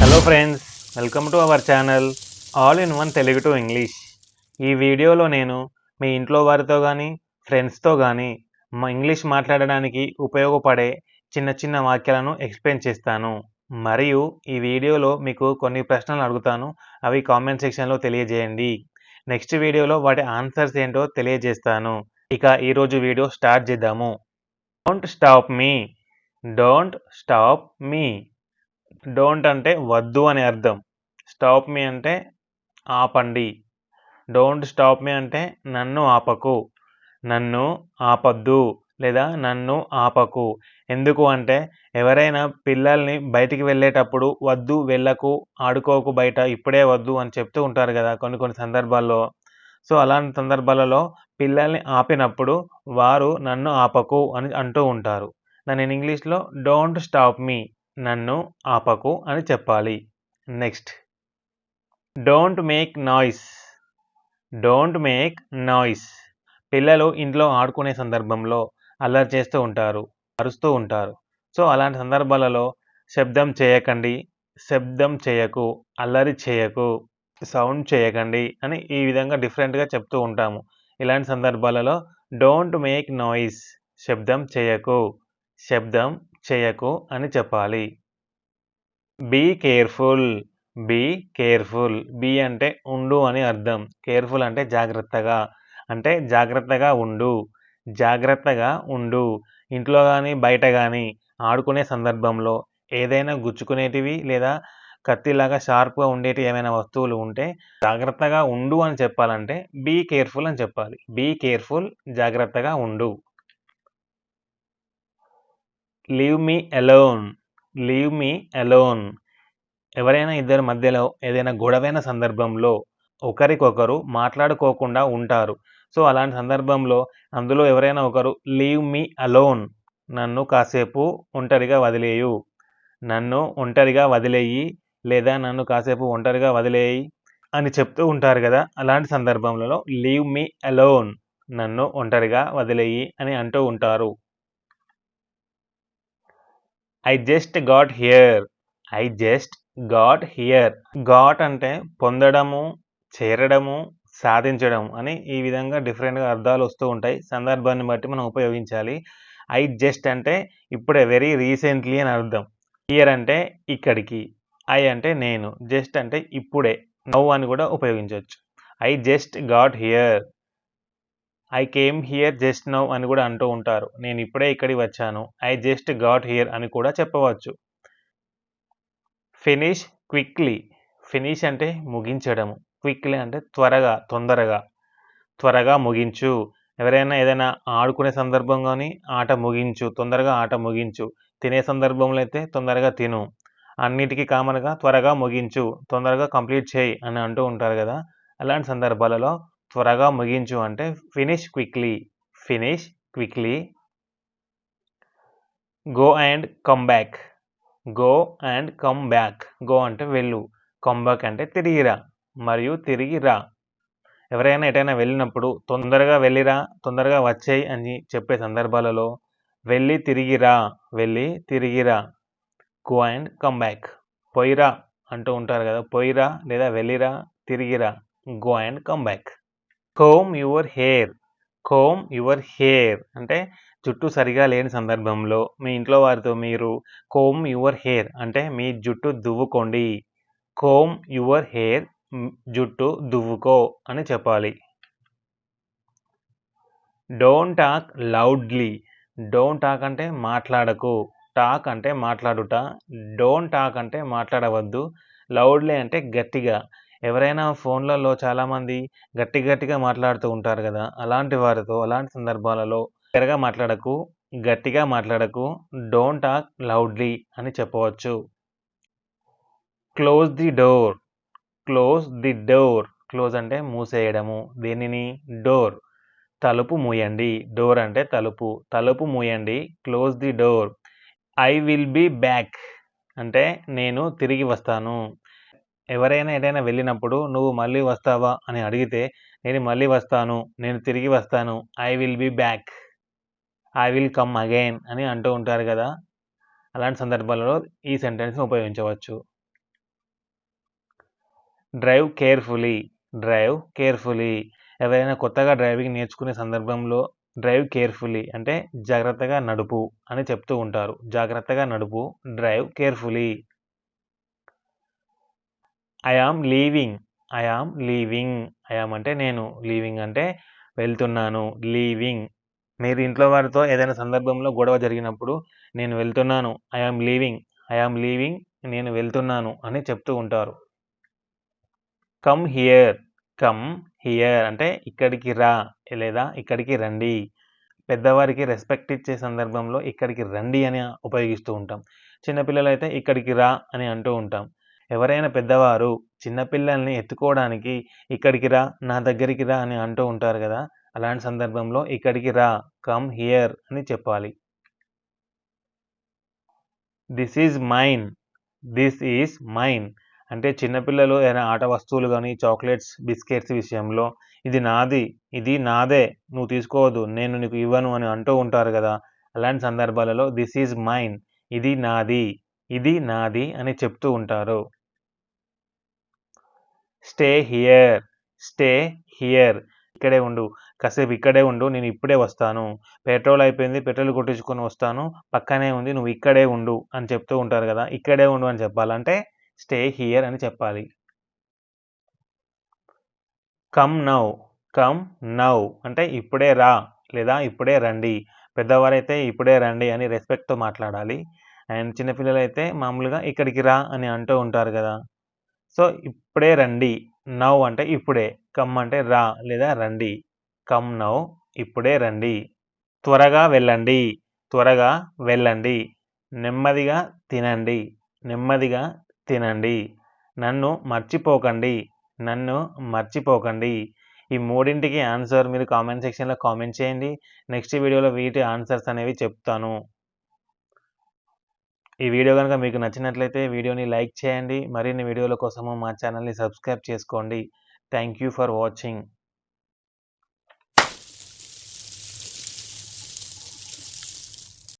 Hello friends welcome to our channel all in one Telugu to English ఈ వీడియోలో నేను మీ ఇంట్లో వారితో కానీ ఫ్రెండ్స్తో కానీ మా ఇంగ్లీష్ మాట్లాడడానికి ఉపయోగపడే చిన్న చిన్న వాక్యాలను ఎక్స్ప్లెయిన్ చేస్తాను. మరియు ఈ వీడియోలో మీకు కొన్ని ప్రశ్నలు అడుగుతాను అవి కామెంట్ సెక్షన్లో తెలియజేయండి. నెక్స్ట్ వీడియోలో వాటి ఆన్సర్స్ ఏంటో తెలియజేస్తాను. ఇక ఈరోజు వీడియో స్టార్ట్ చేద్దాము. Don't stop me don't stop me don't అంటే వద్దు అని అర్థం. స్టాప్ మీ అంటే ఆపండి. డోంట్ స్టాప్ మీ అంటే నన్ను ఆపకు. నన్ను ఆపద్దు లేదా నన్ను ఆపకు. ఎందుకు అంటే ఎవరైనా పిల్లల్ని బయటికి వెళ్ళేటప్పుడు వద్దు వెళ్ళకు ఆడుకోకు బయట ఇప్పుడే వద్దు అని చెప్తూ ఉంటారు కదా కొన్ని కొన్ని సందర్భాల్లో. సో అలాంటి సందర్భాలలో పిల్లల్ని ఆపినప్పుడు వారు నన్ను ఆపకు అని అంటూ ఉంటారు. నన్ను ఇంగ్లీష్లో డోంట్ స్టాప్ మీ. నన్ను ఆపకు అని చెప్పాలి. Next. Don't make noise. Don't make noise. పిల్లలు ఇంట్లో ఆడుకునే సందర్భంలో అల్లరి చేస్తూ ఉంటారు అరుస్తూ ఉంటారు. సో అలాంటి సందర్భాలలో శబ్దం చేయకండి శబ్దం చేయకు అల్లరి చేయకు సౌండ్ చేయకండి అని ఈ విధంగా డిఫరెంట్గా చెప్తూ ఉంటాము. ఇలాంటి సందర్భాలలో డోంట్ మేక్ నాయిస్. శబ్దం చేయకు. శబ్దం చేయకు అని చెప్పాలి. Be careful be careful be అంటే ఉండు అని అర్థం. కేర్ఫుల్ అంటే జాగ్రత్తగా. అంటే జాగ్రత్తగా ఉండు. జాగ్రత్తగా ఉండు. ఇంట్లో కానీ బయట కానీ ఆడుకునే సందర్భంలో ఏదైనా గుచ్చుకునేటివి లేదా కత్తిలాగా షార్ప్గా ఉండేటి ఏమైనా వస్తువులు ఉంటే జాగ్రత్తగా ఉండు అని చెప్పాలంటే బీ కేర్ఫుల్ అని చెప్పాలి. బీ కేర్ఫుల్ జాగ్రత్తగా ఉండు. Leave me alone leave me alone ఎవరైనా ఇద్దరి మధ్యలో ఏదైనా గొడవైన సందర్భంలో ఒకరికొకరు మాట్లాడుకోకుండా ఉంటారు. సో అలాంటి సందర్భంలో అందులో ఎవరైనా ఒకరు లీవ్ మీ అలోన్ నన్ను కాసేపు ఒంటరిగా వదిలేయు నన్ను ఒంటరిగా వదిలేయి లేదా నన్ను కాసేపు ఒంటరిగా వదిలేయి అని చెప్తూ ఉంటారు కదా! అలాంటి సందర్భంలో లీవ్ మీ అలోన్ నన్ను ఒంటరిగా వదిలేయి అని అంటూ ఉంటారు. I just got here I just got here got అంటే పొందడము చేరడము సాధించడం అని ఈ విధంగా డిఫరెంట్గా అర్థాలు వస్తూ ఉంటాయి. సందర్భాన్ని బట్టి మనం ఉపయోగించాలి. ఐ జస్ట్ అంటే ఇప్పుడే వెరీ రీసెంట్లీ అని అర్థం. హియర్ అంటే ఇక్కడికి. ఐ అంటే నేను. జస్ట్ అంటే ఇప్పుడే. నవ్వు అని కూడా ఉపయోగించవచ్చు. I just got here I came here just now అని కూడా అంటూ ఉంటారు. నేను ఇప్పుడే ఇక్కడికి వచ్చాను. ఐ జస్ట్ గాట్ హియర్ అని కూడా చెప్పవచ్చు. ఫినిష్ క్విక్లీ ఫినిష్ అంటే ముగించడము. క్విక్లీ అంటే త్వరగా తొందరగా. త్వరగా ముగించు. ఎవరైనా ఏదైనా ఆడుకునే సందర్భం కానీ ఆట ముగించు. తొందరగా ఆట ముగించు. తినే సందర్భంలో అయితే తొందరగా తిను. అన్నిటికీ కామన్గా త్వరగా ముగించు. తొందరగా కంప్లీట్ చేయి అని అంటూ ఉంటారు కదా. అలాంటి సందర్భాలలో త్వరగా ముగించు అంటే finish quickly finish quickly go and come back go and come back go అంటే వెళ్ళు. కమ్ బ్యాక్ అంటే తిరిగి రా. మరియు తిరిగి రా. ఎవరైనా ఎటైనా వెళ్ళినప్పుడు తొందరగా వెళ్ళిరా తొందరగా వచ్చేయి అని చెప్పే సందర్భాలలో వెళ్ళి తిరిగిరా వెళ్ళి తిరిగిరా గో అండ్ కమ్ బ్యాక్ పోయిరా అంటూ ఉంటారు కదా పోయిరా లేదా వెళ్ళిరా తిరిగిరా go and come back comb your hair comb your hair అంటే జుట్టు సరిగా లేని సందర్భంలో మీ ఇంట్లో వారితో మీరు కోమ్ యువర్ హెయిర్ అంటే మీ జుట్టు దువ్వుకోండి. కోమ్ యువర్ హెయిర్ జుట్టు దువ్వుకో అని చెప్పాలి. Don't talk loudly don't talk అంటే మాట్లాడకు. టాక్ అంటే మాట్లాడుట. డోంట్ టాక్ అంటే మాట్లాడవద్దు. లౌడ్లీ అంటే గట్టిగా. ఎవరైనా ఫోన్లలో చాలామంది గట్టి గట్టిగా మాట్లాడుతూ ఉంటారు కదా అలాంటి వారితో అలాంటి సందర్భాలలో పెరగా మాట్లాడకు గట్టిగా మాట్లాడకు డోంట్ టాక్ లౌడ్లీ అని చెప్పవచ్చు. Close the door close the door close అంటే మూసేయడము. దీనిని? డోర్ తలుపు మూయండి. డోర్ అంటే తలుపు తలుపు మూయండి. Close the door I will be back అంటే నేను తిరిగి వస్తాను. ఎవరైనా ఎటైనా వెళ్ళినప్పుడు నువ్వు మళ్ళీ వస్తావా? అని అడిగితే నేను మళ్ళీ వస్తాను నేను తిరిగి వస్తాను I will be back I will come again అని అంటూ ఉంటారు కదా. అలాంటి సందర్భాలలో ఈ సెంటెన్స్ని ఉపయోగించవచ్చు. డ్రైవ్ కేర్ఫుల్లీ డ్రైవ్ కేర్ఫుల్లీ ఎవరైనా కొత్తగా డ్రైవింగ్ నేర్చుకునే సందర్భంలో డ్రైవ్ కేర్ఫుల్లీ అంటే జాగ్రత్తగా నడుపు అని చెప్తూ ఉంటారు. జాగ్రత్తగా నడుపు drive carefully I am leaving I am leaving I am అంటే నేను లీవింగ్ అంటే వెళ్తున్నాను. లీవింగ్ మీరు ఇంట్లో వారితో ఏదైనా సందర్భంలో గొడవ జరిగినప్పుడు నేను వెళ్తున్నాను. I am leaving I am leaving నేను వెళ్తున్నాను అని చెప్తూ ఉంటారు. కమ్ హియర్ కమ్ హియర్ అంటే ఇక్కడికి రా లేదా ఇక్కడికి రండి. పెద్దవారికి రెస్పెక్ట్ ఇచ్చే సందర్భంలో ఇక్కడికి రండి అని ఉపయోగిస్తూ ఉంటాం. చిన్నపిల్లలు అయితే ఇక్కడికి రా అని అంటూ ఉంటాం. ఎవరైనా పెద్దవారు చిన్నపిల్లల్ని ఎత్తుకోవడానికి ఇక్కడికి రా నా దగ్గరికి రా అని అంటూ ఉంటారు కదా అలాంటి సందర్భంలో ఇక్కడికి రా కమ్ హియర్ అని చెప్పాలి. This is mine this is mine. అంటే చిన్నపిల్లలు ఏదైనా ఆట వస్తువులు కానీ చాక్లెట్స్ బిస్కెట్స్ విషయంలో ఇది నాది ఇది నాదే నువ్వు తీసుకోవద్దు నేను నీకు ఇవ్వను అని అంటూ ఉంటారు కదా అలాంటి సందర్భాలలో దిస్ ఈజ్ మైన్ ఇది నాది ఇది నాది అని చెప్తూ ఉంటారు. స్టే హియర్ స్టే హియర్ ఇక్కడే ఉండు. కాసేపు ఇక్కడే ఉండు. నేను ఇప్పుడే వస్తాను. పెట్రోల్ అయిపోయింది. పెట్రోల్ కొట్టించుకొని వస్తాను. పక్కనే ఉంది. నువ్వు ఇక్కడే ఉండు అని చెప్తూ ఉంటారు కదా. ఇక్కడే ఉండు అని చెప్పాలంటే స్టే హియర్ అని చెప్పాలి. కమ్ నౌ కమ్ నౌ అంటే ఇప్పుడే రా లేదా ఇప్పుడే రండి. పెద్దవారైతే ఇప్పుడే రండి అని రెస్పెక్ట్తో మాట్లాడాలి. అండ్ చిన్నపిల్లలు అయితే మామూలుగా ఇక్కడికి రా అని అంటూ ఉంటారు కదా. సో ఇప్పుడే రండి. నౌ అంటే ఇప్పుడే. కమ్ అంటే రా లేదా రండి. కమ్ నౌ ఇప్పుడే రండి. త్వరగా వెళ్ళండి. త్వరగా వెళ్ళండి. నెమ్మదిగా తినండి. నెమ్మదిగా తినండి. నన్ను మర్చిపోకండి. నన్ను మర్చిపోకండి. ఈ మూడింటికి ఆన్సర్ మీరు కామెంట్ సెక్షన్లో కామెంట్ చేయండి. నెక్స్ట్ వీడియోలో వీటి ఆన్సర్స్ అనేవి చెప్తాను. ఈ వీడియో కనుక మీకు నచ్చినట్లయితే వీడియోని లైక్ చేయండి. మరిన్ని వీడియోల కోసము మా ఛానల్ని సబ్స్క్రైబ్ చేసుకోండి. Thank you for watching.